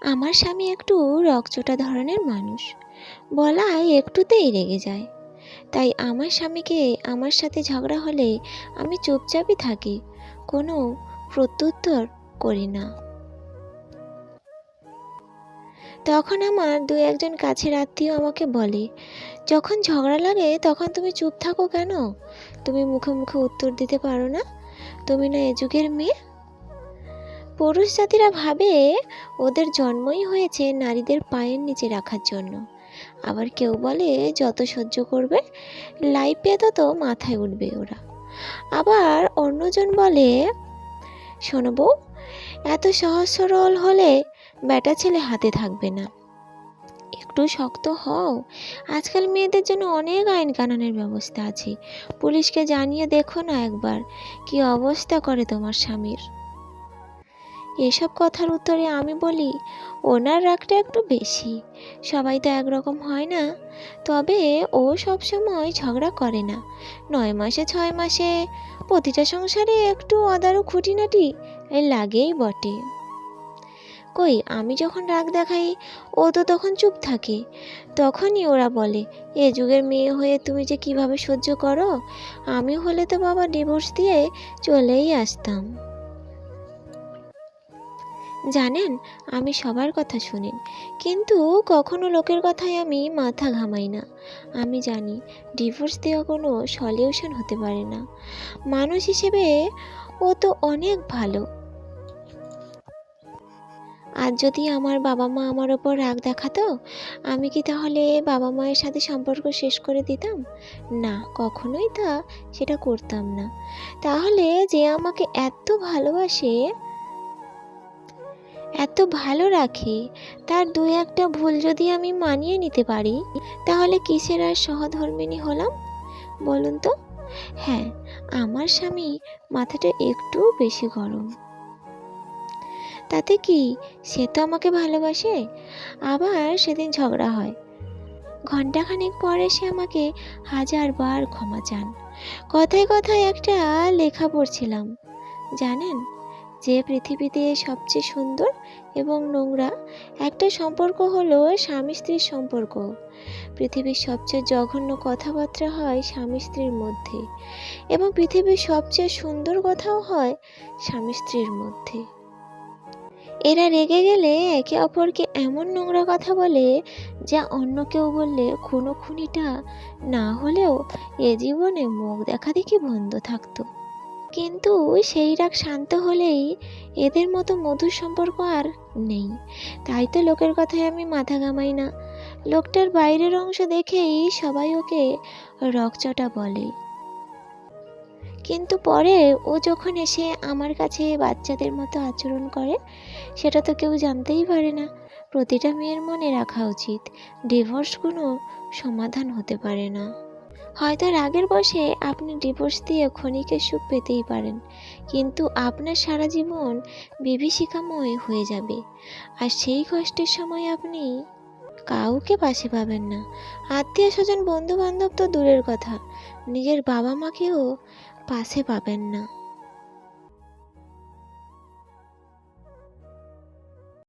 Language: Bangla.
আমার স্বামী একটু রকচটা ধরনের মানুষ। বলায় একটুতেই রেগে যায়। তাই আমার স্বামীকে আমার সাথে ঝগড়া হলে আমি চুপচাপই থাকি, কোনো প্রত্যুত্তর করি না। তখন আমার দু একজন কাছের আত্মীয় আমাকে বলে, যখন ঝগড়া লাগে তখন তুমি চুপ থাকো কেন? তুমি মুখে মুখে উত্তর দিতে পারো না? তুমি না এ যুগের মেয়ে? পুরুষ জাতিরা ভাবে ওদের জন্মই হয়েছে নারীদের পায়ের নিচে রাখার জন্য। আবার কেউ বলে, যত সহ্য করবে লাইফে তত মাথায় উঠবে ওরা। আবার অন্যজন বলে, শোনো বউ, এত সহজ সরল হলে বেটা ছেলে হাতে থাকবে না। একটু শক্ত হও। আজকাল মেয়েদের জন্য অনেক আইন কানুনের ব্যবস্থা আছে। পুলিশকে জানিয়ে দেখো না একবার, কি অবস্থা করে তোমার স্বামীর। এসব কথার উত্তরে আমি বলি, ওনার রাগটা একটু বেশি। সবাই তো একরকম হয় না। তবে ও সবসময় ঝগড়া করে না। নয় মাসে, ছয় মাসে, প্রতিটা সংসারে একটু অদারু খুঁটিনাটি লাগেই বটে। কই, আমি যখন রাগ দেখাই, ও তো তখন চুপ থাকে। তখনই ওরা বলে, এ যুগের মেয়ে হয়ে তুমি যে কীভাবে সহ্য করো? আমি হলে তো বাবা ডিভোর্স দিয়ে চলেই আসতাম। জানেন, আমি সবার কথা শুনি কিন্তু কখনো লোকের কথায় আমি মাথা ঘামাই না। আমি জানি, ডিভোর্স দেওয়া কোনো সলিউশন হতে পারে না। মানুষ হিসেবে ও তো অনেক ভালো। আর যদি আমার বাবা মা আমার ওপর রাগ দেখাতো, আমি কি তাহলে বাবা মায়ের সাথে সম্পর্ক শেষ করে দিতাম? না, কখনোই তা, সেটা করতাম না। তাহলে যে আমাকে এত ভালোবাসে এত ভালো রাখে। তার দু একটা ভুল যদি আমি মানিয়ে নিতে পারি, তাহলে কিসের আর সহধর্মিনী হলাম? বলুন তো? হ্যাঁ আমার স্বামী মাথাটা একটু বেশি গরম। তাতে কি? সে তো আমাকে ভালোবাসে? আবার সেদিন ঝগড়া হয়। ঘন্টাখানেক পরে সে আমাকে হাজারবার ক্ষমা চান। কথায় কথায় একটা লেখা পড়ছিলাম। জানেন যে পৃথিবীতে সবচেয়ে সুন্দর এবং নোংরা, একটা সম্পর্ক হলো স্বামী স্ত্রীর সম্পর্ক। পৃথিবীর সবচেয়ে জঘন্য কথাবার্তা হয় স্বামী স্ত্রীর মধ্যে এবং পৃথিবীর সবচেয়ে সুন্দর কথাও হয় স্বামী স্ত্রীর মধ্যে। এরা রেগে গেলে একে অপরকে এমন নোংরা কথা বলে যা অন্য কেউ বললে খুনো খুনিটা না হলেও এ জীবনে মুখ দেখা দেখি বন্ধ থাকতো। কিন্তু সেই রাগ শান্ত হলেই এদের মতো মধুর সম্পর্ক আর নেই। তাই তো লোকের কথায় আমি মাথা ঘামাই না। লোকটার বাইরের অংশ দেখেই সবাই ওকে রকচটা বলে। কিন্তু পরে ও যখন এসে আমার কাছে বাচ্চাদের মতো আচরণ করে, সেটা তো কেউ জানতেই পারে না। প্রতিটা মেয়ের মনে রাখা উচিত, ডিভোর্স কোনো সমাধান হতে পারে না। হয়তো রাগের বসে আপনি ডিভোর্স দিয়ে ক্ষণিকের সুখ পেতেই পারেন, কিন্তু আপনার সারা জীবন বিভীষিকাময় হয়ে যাবে। আর সেই কষ্টের সময় আপনি কাউকে পাশে পাবেন না। আত্মীয় স্বজন বন্ধু বান্ধব তো দূরের কথা, নিজের বাবা মাকেও পাশে পাবেন না।